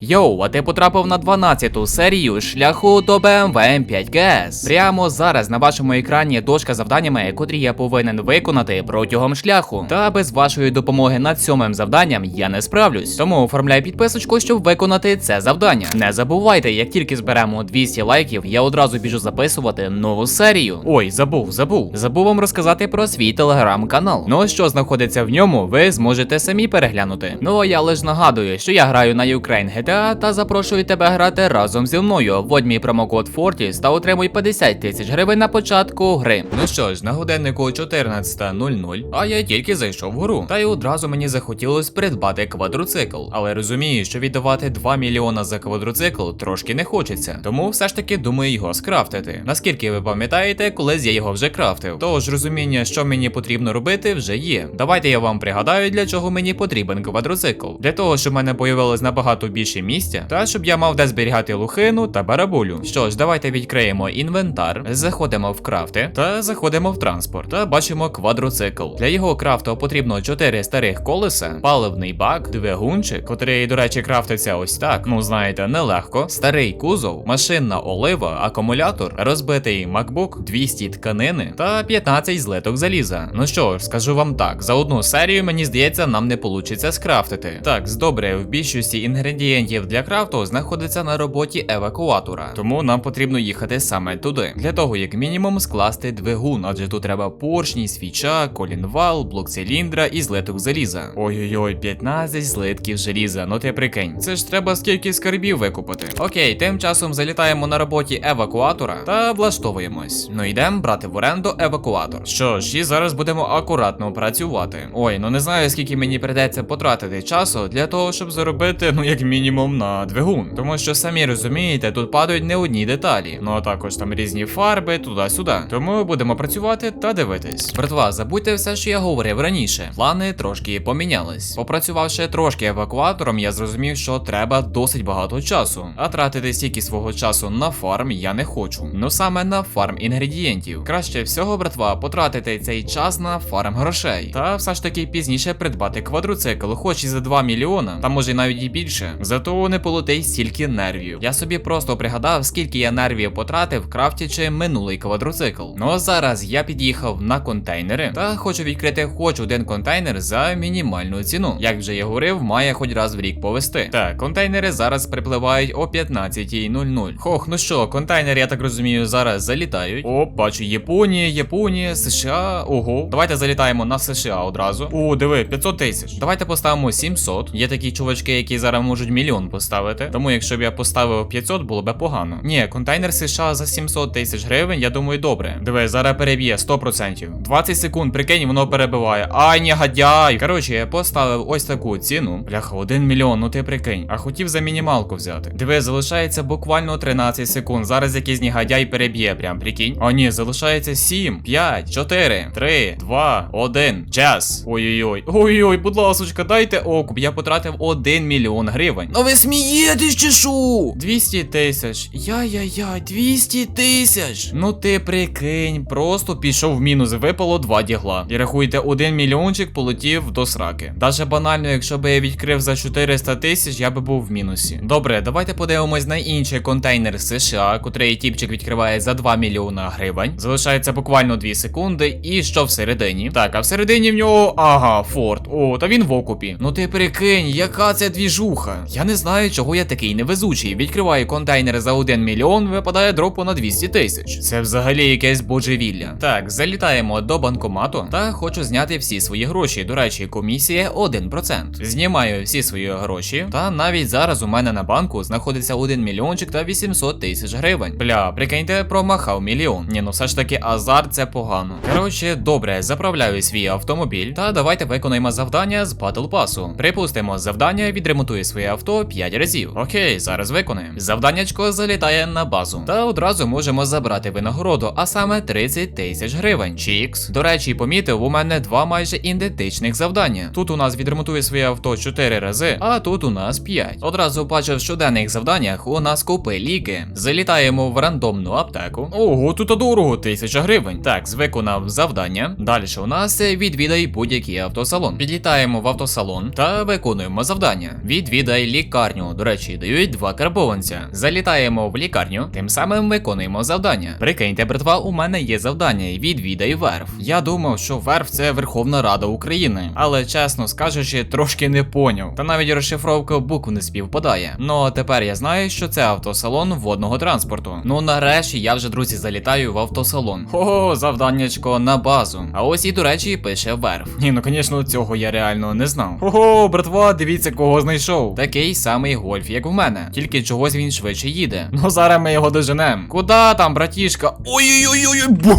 Йоу, а ти потрапив на 12-ту серію шляху до BMW M5 GS. Прямо зараз на вашому екрані дошка завданнями, котрі я повинен виконати протягом шляху. Та без вашої допомоги над сьомим завданням я не справлюсь. Тому оформляй підписочку, щоб виконати це завдання. Не забувайте, як тільки зберемо 200 лайків, я одразу біжу записувати нову серію. Ой, забув, забув. Забув вам розказати про свій телеграм-канал. Ну що знаходиться в ньому, ви зможете самі переглянути. Ну а я лише нагадую, що я граю на Ukraine GTA та запрошую тебе грати разом зі мною. Вводь мій промокод Fortis та отримуй 50 тисяч гривень на початку гри. Ну що ж, на годиннику 14.00, а я тільки зайшов в гру. Та й одразу мені захотілось придбати квадроцикл. Але розумію, що віддавати 2 мільйона за квадроцикл трошки не хочеться. Тому все ж таки думаю його скрафтити. Наскільки ви пам'ятаєте, колись я його вже крафтив. Тож розуміння, що мені потрібно робити, вже є. Давайте я вам пригадаю, для чого мені потрібен квадроцикл. Для того, щоб в мене появилось набагато більше місця, та щоб я мав де зберігати лухину та барабулю. Що ж, давайте відкриємо інвентар, заходимо в крафти та заходимо в транспорт. Та бачимо квадроцикл. Для його крафту потрібно 4 старих колеса, паливний бак, двигунчик, котрий, до речі, крафтиться ось так. Ну знаєте, нелегко. Старий кузов, машинна олива, акумулятор, розбитий MacBook, 200 тканини та 15 злиток заліза. Ну що ж, скажу вам так, за одну серію мені здається, нам не получиться скрафтити. Так, з добре, в більшості інгредієнтів для крафту знаходиться на роботі евакуатора, тому нам потрібно їхати саме туди. Для того, як мінімум, скласти двигун, адже тут треба поршні, свіча, колінвал, блок циліндра і злиток заліза. Ой-ой-ой, 15 злитків желіза, ну ти прикинь. Це ж треба скільки скарбів викупити. Окей, тим часом залітаємо на роботі евакуатора та влаштовуємось. Ну йдемо брати в оренду евакуатор. Що ж, і зараз будемо акуратно працювати. Ой, ну не знаю, скільки мені придеться потратити часу для того, щоб заробити, ну як мінімум, на двигун. Тому що самі розумієте, тут падають не одні деталі. Ну а також там різні фарби, туди-сюди. Тому будемо працювати та дивитись. Братва, забудьте все, що я говорив раніше. Плани трошки помінялись. Попрацювавши трошки евакуатором, я зрозумів, що треба досить багато часу. А тратити стільки свого часу на фарм я не хочу. Ну саме на фарм інгредієнтів. Краще всього, братва, потратити цей час на фарм грошей. Та все ж таки пізніше придбати квадроцикл, хоч і за 2 мільйона, та може навіть і більше. Зато не полетить стільки нервів. Я собі просто пригадав, скільки я нервів потратив, крафтячи минулий квадроцикл. Ну а зараз я під'їхав на контейнери та хочу відкрити хоч один контейнер за мінімальну ціну. Як вже я говорив, має хоч раз в рік повести. Так, контейнери зараз припливають о 15.00. Хох, ну що, контейнери, я так розумію, зараз залітають. О, бачу Японія, Японія, США. Ого. Давайте залітаємо на США одразу. О, диви, 500 тисяч. Давайте поставимо 700. Є такі чувачки, які зараз можуть мільйон поставити. Тому якщо б я поставив 500, було б погано. Ні, контейнер США за 700 тисяч гривень, я думаю, добре. Диви, зараз переб'є 100%. 20 секунд, прикинь, воно перебиває. Ай, негодяй. Коротше, я поставив ось таку ціну. Бляха, 1 мільйон, ну ти прикинь. А хотів за мінімалку взяти. Диви, залишається буквально 13 секунд. Зараз якийсь негодяй переб'є, прям прикинь. А ні, залишається 7, 5, 4, 3, 2, 1. Час. Ой-ой-ой. Ой-ой, будь ласочка, дайте окуп. Я потратив 1 мільйон гривень. Ну ви смієтесь чи що? 200 тисяч. Яй-яй-яй, 200 тисяч. Ну ти прикинь, просто пішов в мінус, випало 2 дігла. І рахуйте, 1 мільйончик полетів до сраки. Даже банально, якщо би я відкрив за 400 тисяч, я би був в мінусі. Добре, давайте подивимось на інший контейнер США, котрий тіпчик відкриває за 2 мільйона гривень. Залишається буквально 2 секунди. І що всередині? Так, а всередині в нього. Ага, Форд. О, та він в окупі. Ну ти прикинь, яка це двіжуха. Я не знаю, чого я такий невезучий. Відкриваю контейнер за 1 мільйон, випадає дропу на 200 тисяч. Це взагалі якесь божевілля. Так, залітаємо до банкомату та хочу зняти всі свої гроші. До речі, комісія 1%. Знімаю всі свої гроші. Та навіть зараз у мене на банку знаходиться 1 мільйончик та 800 тисяч гривень. Бля, прикиньте, промахав мільйон. Ні, ну все ж таки азарт це погано. Коротше, добре, заправляю свій автомобіль. Та давайте виконаємо завдання з Battle Pass. Припустимо, завдання відремонтує своє авто 5 разів. Окей, зараз виконаємо. Завданнячко залітає на базу. Та одразу можемо забрати винагороду, а саме 30 тисяч гривень. Чікс. До речі, помітив, у мене два майже ідентичних завдання. Тут у нас відремонтує своє авто 4 рази, а тут у нас 5. Одразу бачив в щоденних завданнях у нас купи ліки. Залітаємо в рандомну аптеку. Ого, тут дорого, тисяча гривень. Так, виконав завдання. Далі у нас відвідай будь-який автосалон. Підлітаємо в автосалон та виконуємо завдання. Відвідай лікар. Лікарню. До речі, дають два карбованця. Залітаємо в лікарню, тим самим виконуємо завдання. Прикиньте, братва, у мене є завдання. Відвідай верф. Я думав, що верф це Верховна Рада України, але чесно скажучи, трошки не поняв. Та навіть розшифровка букв не співпадає. Ну а тепер я знаю, що це автосалон водного транспорту. Ну нарешті я вже друзі залітаю в автосалон. Ого, завданнячко на базу. А ось і до речі пише верф. Ні, ну звісно, цього я реально не знав. Ого, братва, дивіться, кого знайшов. Такий самий гольф, як в мене. Тільки чогось він швидше їде. Ну зараз ми його доженем. Куда там, братішка? Ой-ой-ой, бу,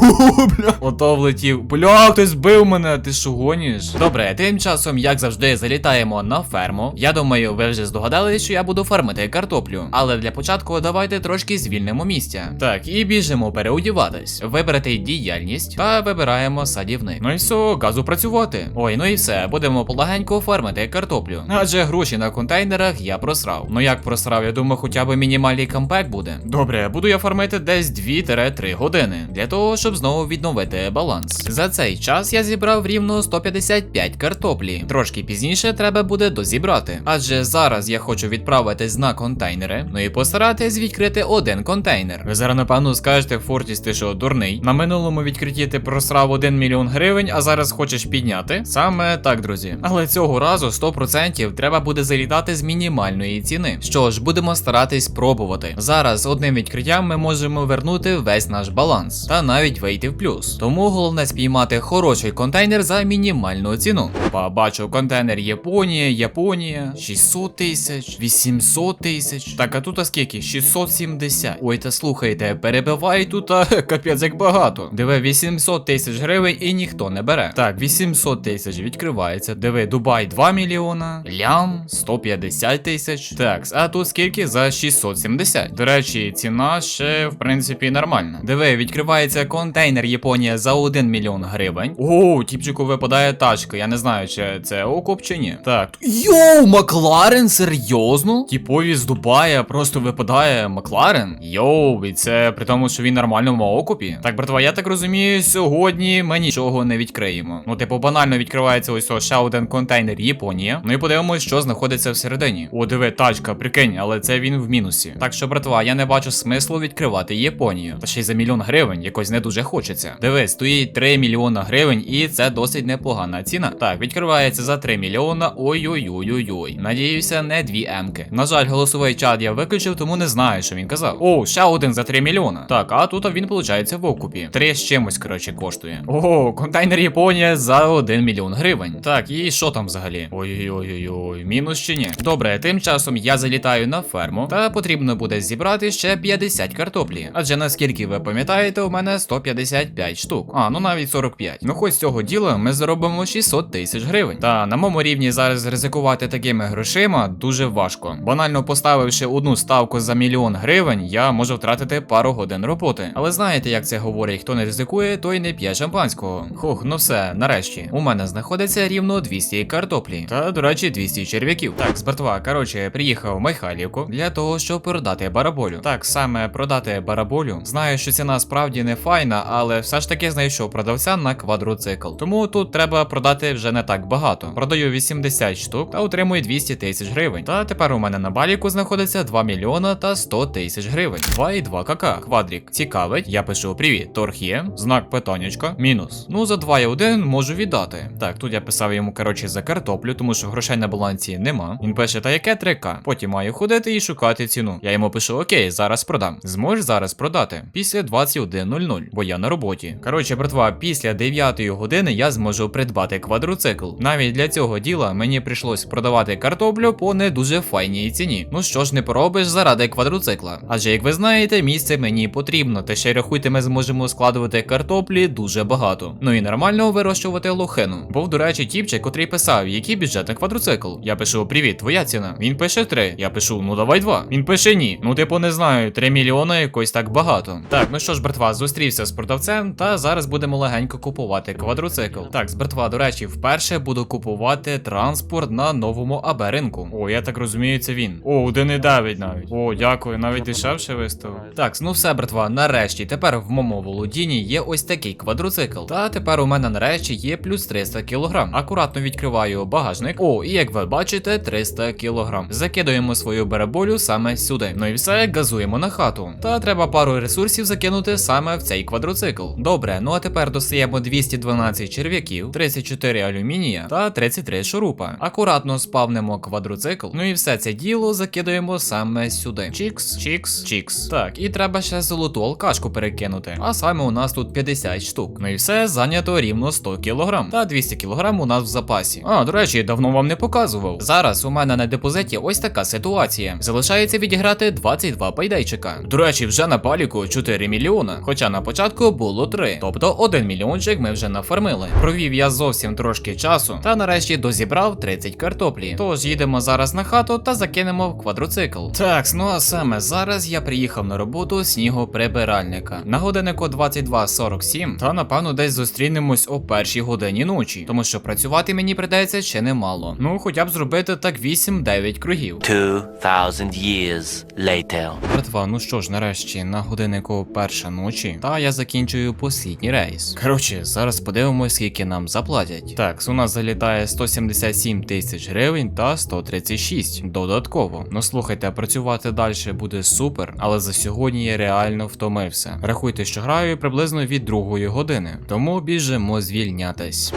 бля. Ото влетів. Бля, хтось збив мене. Ти що гониш? Добре, тим часом, як завжди, залітаємо на ферму. Я думаю, ви вже здогадались, що я буду фармити картоплю. Але для початку давайте трошки звільнимо місця. Так, і біжимо переодіватись. Вибрати діяльність та вибираємо садівник. Ну і все, газу працювати. Ой, ну і все, будемо полагенько фармити картоплю. Адже гроші на контейнерах я просрав. Ну як просрав, я думаю, хоча б мінімальний кампек буде. Добре, буду я фармити десь 2-3 години для того, щоб знову відновити баланс. За цей час я зібрав рівно 155 картоплі. Трошки пізніше треба буде дозібрати. Адже зараз я хочу відправитись на контейнери, ну і постаратись відкрити один контейнер. Ви зараз, напевно, скажете, Фортіс, ти що, дурний? На минулому відкритті ти просрав 1 мільйон гривень, а зараз хочеш підняти? Саме так, друзі. Але цього разу 100% треба буде залітати з мінімальної ціни. Що ж, будемо старатись пробувати. Зараз одним відкриттям ми можемо вернути весь наш баланс та навіть вийти в плюс. Тому головне спіймати хороший контейнер за мінімальну ціну. Опа, бачу контейнер Японія, Японія, 600 тисяч, 800 тисяч. Так, а тут а скільки? 670. Ой, та слухайте, перебивай тут, а капець як багато. Диви, 800 тисяч гривень і ніхто не бере. Так, 800 тисяч відкривається. Диви, Дубай 2 мільйона, лям 150 тисяч. Так, а тут скільки за 670. До речі, ціна ще в принципі нормальна. Диви, відкривається контейнер Японія за 1 мільйон гривень. О, тіпчику випадає тачка. Я не знаю, чи це окуп чи ні. Так. Йоу, Макларен, серйозно? Тіпові з Дубая просто випадає Макларен. Йоу, і це при тому, що він нормально в окупі. Так, братва, я так розумію, сьогодні ми нічого не відкриємо. Ну, типу, банально відкривається ось ще один контейнер Японія. Ну і подивимось, що знаходиться всередині. О, диви, тачка, прикинь, але це він в мінусі. Так що, братва, я не бачу смислу відкривати Японію. Та ще й за мільйон гривень, якось не дуже хочеться. Диви, стоїть 3 мільйона гривень, і це досить непогана ціна. Так, відкривається за 3 мільйона. Ой-ой-ой-ой-ой. Надіюся, не 2 емки. На жаль, голосовий чат я виключив, тому не знаю, що він казав. О, ще один за 3 мільйона. Так, а тут він виходить в окупі. Три з чимось, коротше, коштує. Ого, контейнер Японія за 1 мільйон гривень. Так, і що там взагалі? Ой-ой-ой-ой, мінус чи ні? Добре, тим часом я залітаю на ферму, та потрібно буде зібрати ще 50 картоплі. Адже наскільки ви пам'ятаєте, у мене 155 штук. А, ну навіть 45. Ну хоч з цього діла ми заробимо 600 тисяч гривень. Та на моєму рівні зараз ризикувати такими грошима дуже важко. Банально поставивши одну ставку за мільйон гривень, я можу втратити пару годин роботи. Але знаєте, як це говорять, хто не ризикує, той не п'є шампанського. Хух, ну все, нарешті. У мене знаходиться рівно 200 картоплі. Та, до речі, 200 черв'яків. Так, з братва, коротше, приїхав в для того, щоб продати бараболю. Так, саме продати бараболю. Знаю, що ціна справді не файна, але все ж таки знайшов продавця на квадроцикл. Тому тут треба продати вже не так багато. Продаю 80 штук та отримую 200 тисяч гривень. Та тепер у мене на баліку знаходиться 2 мільйона та 100 тисяч гривень. 2 і 2 кк. Квадрік цікавить. Я пишу привіт. Торг є. Знак питаннячка. Мінус. Ну за 2 і 1 можу віддати. Так, тут я писав йому коротше за картоплю, тому що грошей на балансі нема. Він пише, та яке 3К? Потім маю ходити і шукати ціну. Я йому пишу: Окей, зараз продам. Зможеш зараз продати після 21.00, бо я на роботі. Коротше, братва, після 9 години я зможу придбати квадроцикл. Навіть для цього діла мені прийшлось продавати картоплю по не дуже файній ціні. Ну що ж не поробиш заради квадроцикла. Адже як ви знаєте, місце мені потрібно, та ще й рахуйте, ми зможемо складувати картоплі дуже багато. Ну і нормально вирощувати лохину. Був, до речі, тіпчик, котрий писав, який бюджет на квадроцикл. Я пишу: Привіт, твоя ціна. Він пише 3. Я пишу, ну давай 2. Він пише ні. Ну, типу, не знаю, 3 мільйони якось так багато. Так, ну що ж, братва, зустрівся з продавцем, та зараз будемо легенько купувати квадроцикл. Так, з братва, до речі, вперше буду купувати транспорт на новому АБ ринку. О, я так розумію, це він. О, 1,9 навіть. О, дякую, навіть дешевше виставив. Так, ну все, братва, нарешті, тепер в моєму володінні є ось такий квадроцикл. Та тепер у мене нарешті є плюс 300 кг. Акуратно відкриваю багажник. О, і як ви бачите, 300 кг. Кг. Закидуємо свою бараболю саме сюди. Ну і все, газуємо на хату. Та треба пару ресурсів закинути саме в цей квадроцикл. Добре, ну а тепер достаємо 212 черв'яків, 34 алюмінія та 33 шурупа. Акуратно спавнемо квадроцикл. Ну і все це діло закидуємо саме сюди. Чікс, чікс, чікс. Так, і треба ще золоту алкашку перекинути. А саме у нас тут 50 штук. Ну і все зайнято рівно 100 кг. Та 200 кг у нас в запасі. А, до речі, давно вам не показував. Зараз у мене на депозиті ось така ситуація. Залишається відіграти 22 пайдейчика. До речі, вже на паліку 4 мільйона. Хоча на початку було 3. Тобто 1 мільйончик ми вже нафармили. Провів я зовсім трошки часу, та нарешті дозібрав 30 картоплі. Тож їдемо зараз на хату та закинемо в квадроцикл. Так, ну а саме зараз я приїхав на роботу снігоприбиральника. На годиннику 22.47, та напевно десь зустрінемось о першій годині ночі, тому що працювати мені придеться ще немало. Ну, хоча б зробити так 8-9 кругів. 2,000 years later. Братва, ну що ж, нарешті на годиннику перша ночі, та я закінчую послідній рейс. Коротше, зараз подивимось, скільки нам заплатять. Так, у нас залітає 177 тисяч гривень та 136 додатково. Ну слухайте, працювати далі буде супер, але за сьогодні я реально втомився. Рахуйте, що граю приблизно від другої години, тому біжимо звільнятись.